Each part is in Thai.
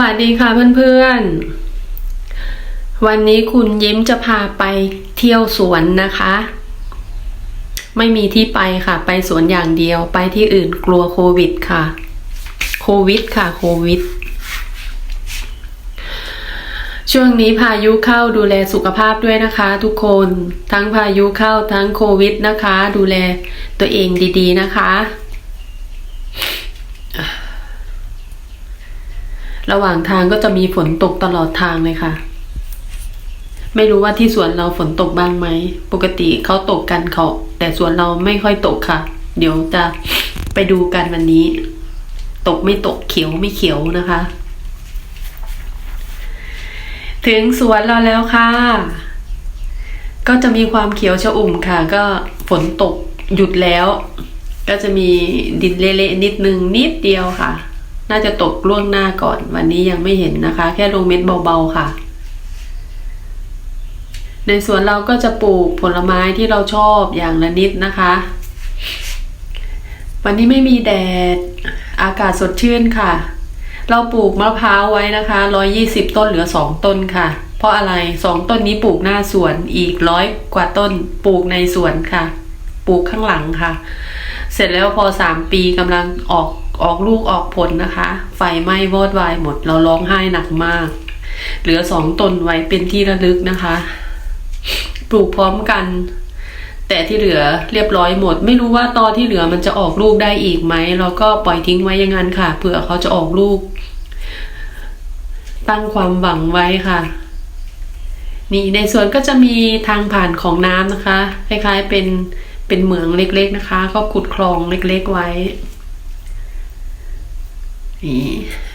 วัสดีค่ะเพื่อนๆ วันนี้คุณยิ้มจะพาไปเที่ยวสวนนะคะ ไม่มีที่ไปค่ะ ไปสวนอย่างเดียวไปที่อื่นกลัวโควิดค่ะ โควิดค่ะ โควิด ช่วงนี้พายุเข้าดูแลสุขภาพด้วยนะคะ ทุกคนทั้งพายุเข้าทั้งโควิดนะคะ ดูแลตัวเองดีๆนะคะ ระหว่างทางก็จะมีฝนตกตลอดทางเลยค่ะ ไม่รู้ว่าที่สวนเราฝนตกบ้างไหม ปกติเขาตกกันเขา แต่สวนเราไม่ค่อยตกค่ะ เดี๋ยวจะไปดูกันวันนี้ ตกไม่ตกเขียวไม่เขียวนะคะ ถึงสวนเราแล้วค่ะ ก็จะมีความเขียวชอุ่มค่ะ ก็ฝนตกหยุดแล้ว ก็จะมีดินเละๆนิดนึงนิดเดียวค่ะ น่าจะตกล่วงหน้าก่อน วันนี้ยังไม่เห็นนะคะ แค่ลงเม็ดเบาๆค่ะ ในสวนเราก็จะปลูกผลไม้ที่เราชอบอย่างละนิดนะคะ วันนี้ไม่มีแดด อากาศสดชื่นค่ะ เราปลูกมะพร้าวไว้นะคะร้อยยี่สิบต้นเหลือสองต้นค่ะ เพราะอะไรสองต้นนี้ปลูกหน้าสวนอีกร้อยกว่าต้นปลูกในสวนค่ะ ปลูกข้างหลังค่ะ เสร็จแล้วพอสามปีกำลังออก ออกลูกออกผลนะคะ ไฟไหม้วอดวายหมด เราร้องไห้หนักมาก เหลือสองตนไว้เป็นที่ระลึกนะคะ ปลูกพร้อมกัน แต่ที่เหลือเรียบร้อยหมด ไม่รู้ว่าตอนที่เหลือมันจะออกลูกได้อีกไหมเราก็ปล่อยทิ้งไว้อยังงั้นค่ะเผื่อเขาจะออกลูก ตั้งความหวังไว้ค่ะ นี่ในสวนก็จะมีทางผ่านของน้ำนะคะ คล้ายๆเป็นเป็นเหมืองเล็กๆนะคะ ก็ขุดคลองเล็กๆไว้ นี่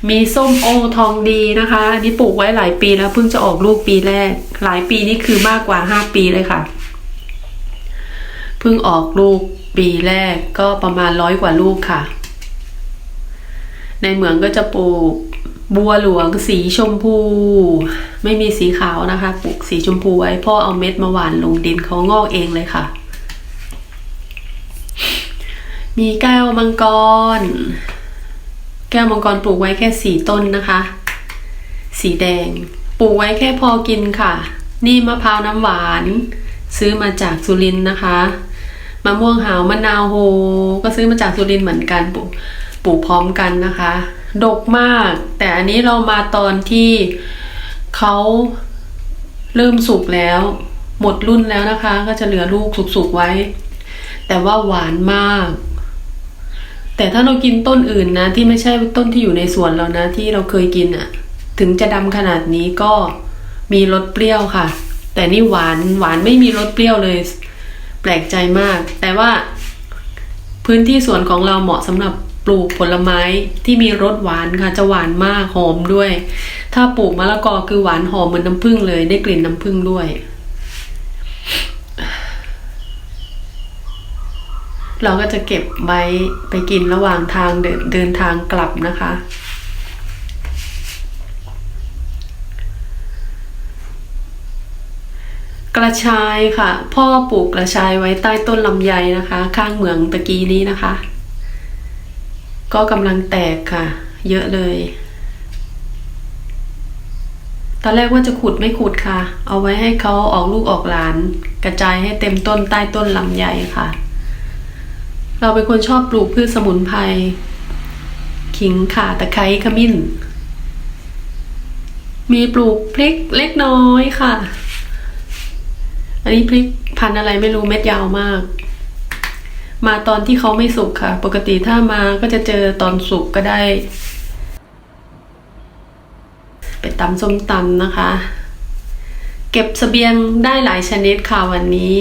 มีส้มโอทองดีนะคะ อันนี่ปลูกไว้หลายปีแล้วเพิ่งจะออกลูกปีแรก หลายปีนี่คือมากกว่าห้าปีเลยค่ะ เพิ่งออกลูกปีแรกก็ประมาณร้อยกว่าลูกค่ะ ในเหมืองก็จะปลูกบัวหลวงสีชมพู ไม่มีสีขาวนะคะ ปลูกสีชมพูไว้พ่อเอาเม็ดมาหว่านลงดินเขางอกเองเลยค่ะ มีแก้วมังกร แก้วมังกรปลูกไว้แค่สี่ต้นนะคะ สีแดง ปลูกไว้แค่พอกินค่ะ นี่มะพร้าวน้ำหวาน ซื้อมาจากสุรินทร์นะคะมะม่วงหาวมะนาวโฮ ก็ซื้อมาจากสุรินทร์เหมือนกันปลูกปลูกพร้อมกันนะคะ ดกมาก แต่อันนี้เรามาตอนที่เขาเริ่มสุกแล้ว หมดรุ่นแล้วนะคะ ก็จะเหลือลูกสุกๆไว้ แต่ว่าหวานมาก แต่ถ้าเรากินต้นอื่นนะ ที่ไม่ใช่ต้นที่อยู่ในสวนเรานะ ที่เราเคยกินอะ่ะ ถึงจะดำขนาดนี้ก็มีรสเปรี้ยวค่ะ แต่นี่หวานหวานไม่มีรสเปรี้ยวเลย แปลกใจมาก แต่ว่า พื้นที่สวนของเราเหมาะสำหรับปลูกผลไม้ที่มีรสหวานค่ะ จะหวานมากหอมด้วย ถ้าปลูกมะละกอคือหวานหอมเหมือนน้ำผึ้งเลยได้กลิ่นน้ำผึ้งด้วย เราก็จะเก็บไว้ไปกินระหว่างทางเดินเดินทางกลับนะคะ กระชายค่ะ พ่อปลูกกระชายไว้ใต้ต้นลำไยนะคะ ข้างเหมืองตะกี้นี้นะคะ ก็กำลังแตกค่ะ เยอะเลยตอนแรกว่าจะขุดไม่ขุดค่ะ เอาไว้ให้เขาออกลูกออกหลาน กระจายให้เต็มต้นใต้ต้นลำไยค่ะ เราเป็นคนชอบปลูกพืชสมุนไพรขิงข่าตะไคร้ขมิ้น มีปลูกพริกเล็กน้อยค่ะ อันนี้พริกพันอะไรไม่รู้เม็ดยาวมาก มาตอนที่เขาไม่สุกค่ะ ปกติถ้ามาก็จะเจอตอนสุกก็ได้ ไปตำส้มตำนะคะ เก็บสเสบียงได้หลายชนิดค่ะวันนี้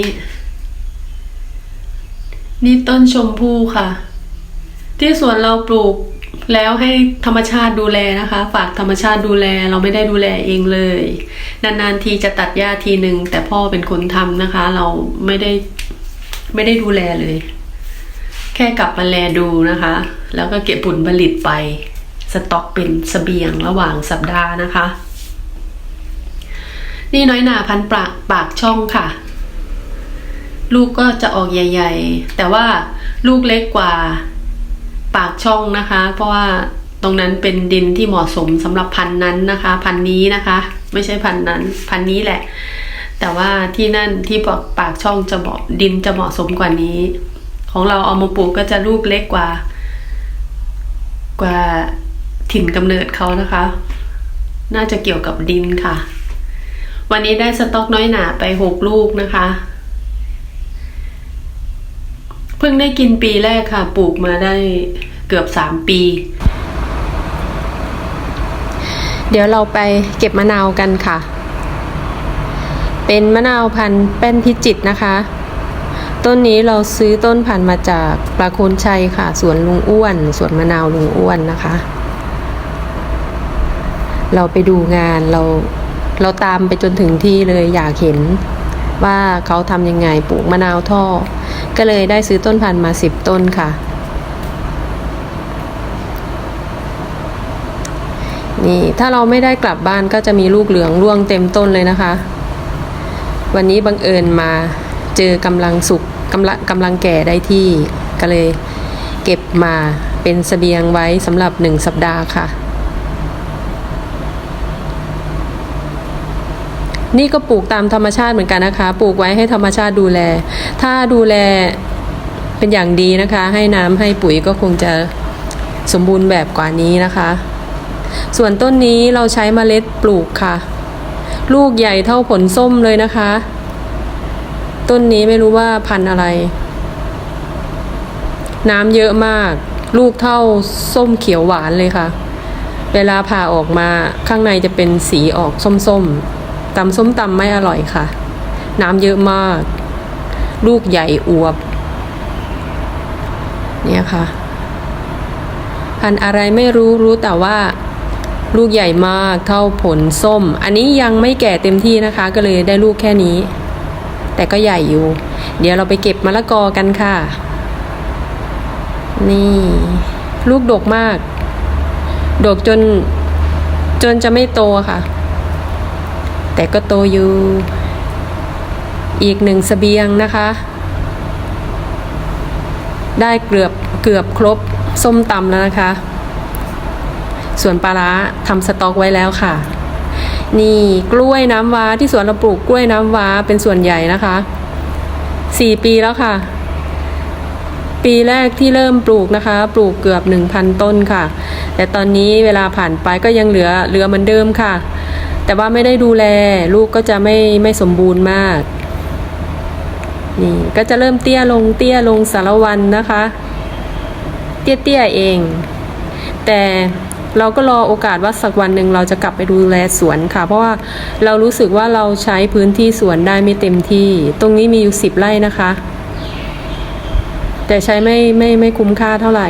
นี่ต้นชมพู่ค่ะ ที่สวนเราปลูกแล้วให้ธรรมชาติดูแลนะคะ ฝากธรรมชาติดูแลเราไม่ได้ดูแลเองเลย นานๆทีจะตัดหญ้าทีหนึ่งแต่พ่อเป็นคนทำนะคะ เราไม่ได้ไม่ได้ดูแลเลย แค่กลับมาแลดูนะคะ แล้วก็เก็บผลผลิตไป สต็อกเป็นสเสบียงระหว่างสัปดาห์นะคะ นี่น้อยหนาพันปากปากช่องค่ะ ลูกก็จะออกใหญ่ ๆ แต่ว่าลูกเล็กกว่าปากช่องนะคะ เพราะว่าตรงนั้นเป็นดินที่เหมาะสมสำหรับพันนั้นนะคะ พันนี้นะคะ ไม่ใช่พันนั้น พันนี้แหละ แต่ว่าที่นั่นที่ปากปากช่องจะเหมาะดินจะเหมาะสมกว่านี้ ของเราเอามาปลูกก็จะลูกเล็กกว่า กว่าถิ่นกำเนิดเขานะคะ น่าจะเกี่ยวกับดินค่ะ วันนี้ได้สต็อกน้อยหนาไปหกลูกนะคะ เพิ่งได้กินปีแรกค่ะ ปลูกมาได้เกือบสามปี เดี๋ยวเราไปเก็บมะนาวกันค่ะ เป็นมะนาวพันธุ์แป้นพิจิตนะคะ ต้นนี้เราซื้อต้นพันธุ์มาจากปลาโคนชัยค่ะสวนลุงอ้วนสวนมะนาวลุงอ้วนนะคะ เราไปดูงานเราเราตามไปจนถึงที่เลยอยากเห็นว่าเขาทำยังไงปลูกมะนาวท่อ ก็เลยได้ซื้อต้นพันธุ์มาสิบต้นค่ะ นี่ถ้าเราไม่ได้กลับบ้านก็จะมีลูกเหลืองร่วงเต็มต้นเลยนะคะ วันนี้บังเอิญมาเจอกำลังสุกกำลังกำลังแก่ได้ที่ก็เลยเก็บมาเป็นเสบียงไว้สำหรับหนึ่งสัปดาห์ค่ะ นี่ก็ปลูกตามธรรมชาติเหมือนกันนะคะ ปลูกไว้ให้ธรรมชาติดูแล ถ้าดูแลเป็นอย่างดีนะคะ ให้น้ำให้ปุ๋ยก็คงจะสมบูรณ์แบบกว่านี้นะคะ ส่วนต้นนี้เราใช้เมล็ดปลูกค่ะ ลูกใหญ่เท่าผลส้มเลยนะคะ ต้นนี้ไม่รู้ว่าพันธุ์อะไร น้ำเยอะมาก ลูกเท่าส้มเขียวหวานเลยค่ะ เวลาผ่าออกมาข้างในจะเป็นสีออกส้มๆ ตำส้มตำไม่อร่อยค่ะ น้ำเยอะมาก ลูกใหญ่อวบ เนี่ยค่ะ พันอะไรไม่รู้รู้แต่ว่า ลูกใหญ่มากเท่าผลส้ม อันนี้ยังไม่แก่เต็มที่นะคะ ก็เลยได้ลูกแค่นี้ แต่ก็ใหญ่อยู่ เดี๋ยวเราไปเก็บมะละกอกันค่ะ นี่ ลูกดกมาก ดกจนจนจะไม่โตค่ะ แต่ก็โตอยู่ อีกหนึ่งสเสบียงนะคะ ได้เกือบเกือบครบส้มตำแล้วนะคะ ส่วนปลาร้าทำสต็อกไว้แล้วค่ะ นี่กล้วยน้ำว้าที่สวนเราปลูกกล้วยน้ำว้าเป็นส่วนใหญ่นะคะสี่ปีแล้วค่ะ ปีแรกที่เริ่มปลูกนะคะ ปลูกเกือบหนึ่งพันต้นค่ะ แต่ตอนนี้เวลาผ่านไปก็ยังเหลือเหลือเหมือนเดิมค่ะ แต่ว่าไม่ได้ดูแลลูกก็จะไม่ไม่สมบูรณ์มากนี่ก็จะเริ่มเตี้ยลงเตี้ยลงสารวันนะคะ เตี้ยๆเอง แต่เราก็รอโอกาสว่าสักวันหนึ่งเราจะกลับไปดูแลสวนค่ะ เพราะว่าเรารู้สึกว่าเราใช้พื้นที่สวนได้ไม่เต็มที่ ตรงนี้มีอยู่สิบไร่นะคะ แต่ใช้ไม่ไม่ไม่คุ้มค่าเท่าไหร่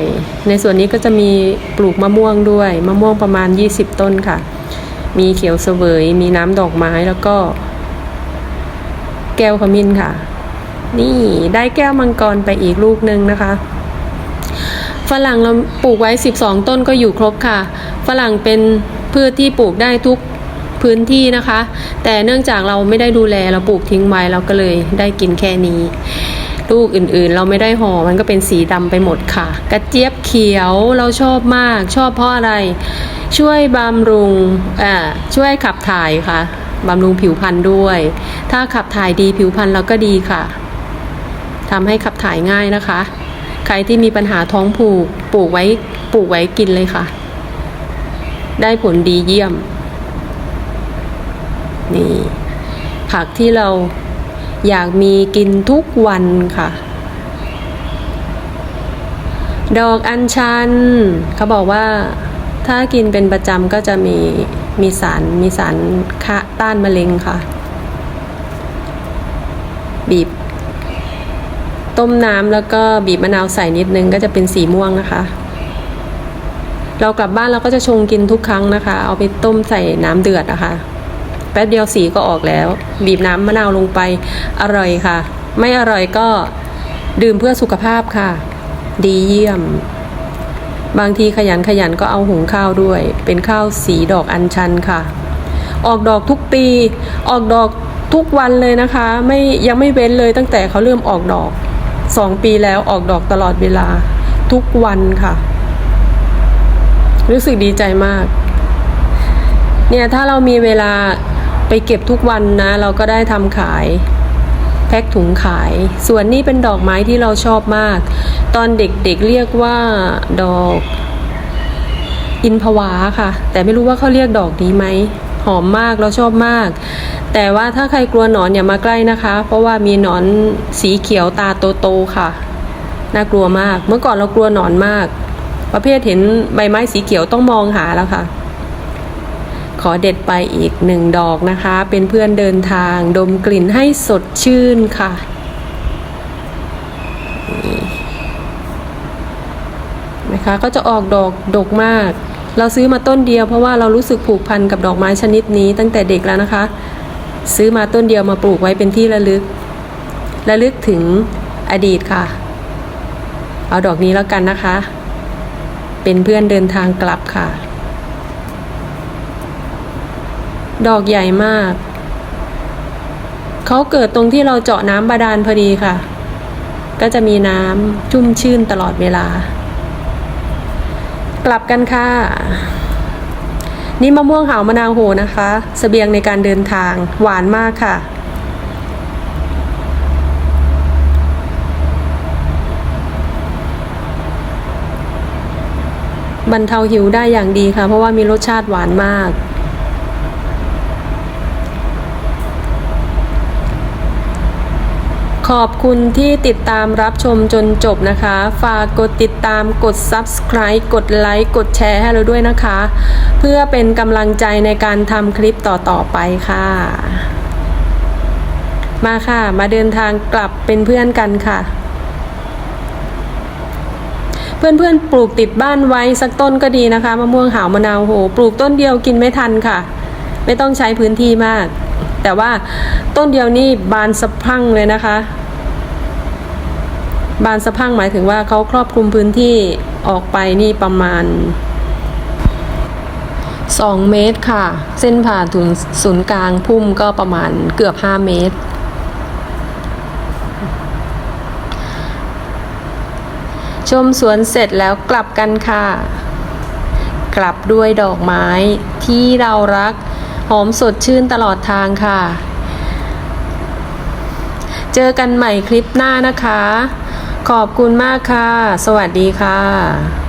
ในส่วนนี้ก็จะมีปลูกมะม่วงด้วย มะม่วงประมาณ 20 ต้นค่ะ มีเขียวเสวย มีน้ำดอกไม้แล้วก็ แก้วขมิ้นค่ะ นี่ได้แก้วมังกรไปอีกลูกหนึ่งนะคะฝรั่งเราปลูกไว้ 12 ต้นก็อยู่ครบค่ะ ฝรั่งเป็นพืชที่ปลูกได้ทุกพื้นที่นะคะ แต่เนื่องจากเราไม่ได้ดูแลเราปลูกทิ้งไว้เราก็เลยได้กินแค่นี้ ลูกอื่นๆ เราไม่ได้ห่อมันก็เป็นสีดำไปหมดค่ะ กระเจี๊ยบเขียวเราชอบมากชอบเพราะอะไร ช่วยบำรุงอ่าช่วยขับถ่ายค่ะบำรุงผิวพรรณด้วย ถ้าขับถ่ายดีผิวพรรณเราก็ดีค่ะทำให้ขับถ่ายง่ายนะคะ ใครที่มีปัญหาท้องผูกปลูกไว้ปลูกไว้กินเลยค่ะ ได้ผลดีเยี่ยม นี่ผักที่เรา อยากมีกินทุกวันค่ะ ดอกอัญชัน เขาบอกว่าถ้ากินเป็นประจำก็จะมีมีสารมีสารคะต้านมะเร็งค่ะ บีบ ต้มน้ำแล้วก็บีบมะนาวใส่นิดนึงก็จะเป็นสีม่วงนะคะ เรากลับบ้านเราก็จะชงกินทุกครั้งนะคะ เอาไปต้มใส่น้ำเดือดนะคะ ป๊บเดียวสีก็ออกแล้ว บีบน้ำมะนาวลงไปอร่อยค่ะ ไม่อร่อยก็ดื่มเพื่อสุขภาพค่ะ ดีเยี่ยม บางทีขยันขยันก็เอาหุงข้าวด้วย เป็นข้าวสีดอกอัญชันค่ะ ออกดอกทุกปี ออกดอกทุกวันเลยนะคะ ไม่ยังไม่เว้นเลยตั้งแต่เขาเริ่มออกดอกสองปีแล้วออกดอกตลอดเวลา ทุกวันค่ะ รู้สึกดีใจมาก เนี่ยถ้าเรามีเวลา ไปเก็บทุกวันนะ เราก็ได้ทำขาย แพ็คถุงขาย ส่วนนี้เป็นดอกไม้ที่เราชอบมาก ตอนเด็กๆเเรียกว่าดอก อินพวาค่ะ แต่ไม่รู้ว่าเขาเรียกดอกนี้ไหมหอมมากเราชอบมาก แต่ว่าถ้าใครกลัวหนอนอย่ามาใกล้นะคะ เพราะว่ามีหนอนสีเขียวตาโตๆค่ะน่ากลัวมาก เมื่อก่อนเรากลัวหนอนมาก ประเภทเห็นใบไม้สีเขียวต้องมองหาแล้วค่ะ อเด็ดไปอีกหนึ่งดอกนะคะ เป็นเพื่อนเดินทางดมกลิ่นให้สดชื่นค่ะนี่นะคะก็จะออกดอกดกมาก เราซื้อมาต้นเดียวเพราะว่าเรารู้สึกผูกพันกับดอกไม้ชนิดนี้ตั้งแต่เด็กแล้วนะคะ ซื้อมาต้นเดียวมาปลูกไว้เป็นที่ระลึก ระลึกถึงอดีตค่ะ เอาดอกนี้แล้วกันนะคะ เป็นเพื่อนเดินทางกลับค่ะ ดอกใหญ่มาก เขาเกิดตรงที่เราเจาะน้ำบาดาลพอดีค่ะ ก็จะมีน้ำชุ่มชื่นตลอดเวลา กลับกันค่ะ นี่มะม่วงหาวมะนาวโหนะคะสเสบียงในการเดินทางหวานมากค่ะบรรเทาหิวได้อย่างดีค่ะ เพราะว่ามีรสชาติหวานมาก ขอบคุณที่ติดตามรับชมจนจบนะคะ ฝากกดติดตามกด subscribe กดไลค์กดแชร์ให้เราด้วยนะคะ เพื่อเป็นกำลังใจในการทำคลิปต่อๆไปค่ะ มาค่ะ มาเดินทางกลับเป็นเพื่อนกันค่ะ เพื่อนๆปลูกติดบ้านไว้สักต้นก็ดีนะคะมะม่วงหาวมะนาวโห ปลูกต้นเดียวกินไม่ทันค่ะ ไม่ต้องใช้พื้นที่มาก แต่ว่าต้นเดียวนี่บานสะพังเลยนะคะ บานสะพังหมายถึงว่าเขาครอบคลุมพื้นที่ออกไปนี่ประมาณ 2 เมตรค่ะ เส้นผ่านศูนย์กลางพุ่มก็ประมาณเกือบ 5 เมตรชมสวนเสร็จแล้วกลับกันค่ะ กลับด้วยดอกไม้ที่เรารัก หอมสดชื่นตลอดทางค่ะ เจอกันใหม่คลิปหน้านะคะ ขอบคุณมากค่ะ สวัสดีค่ะ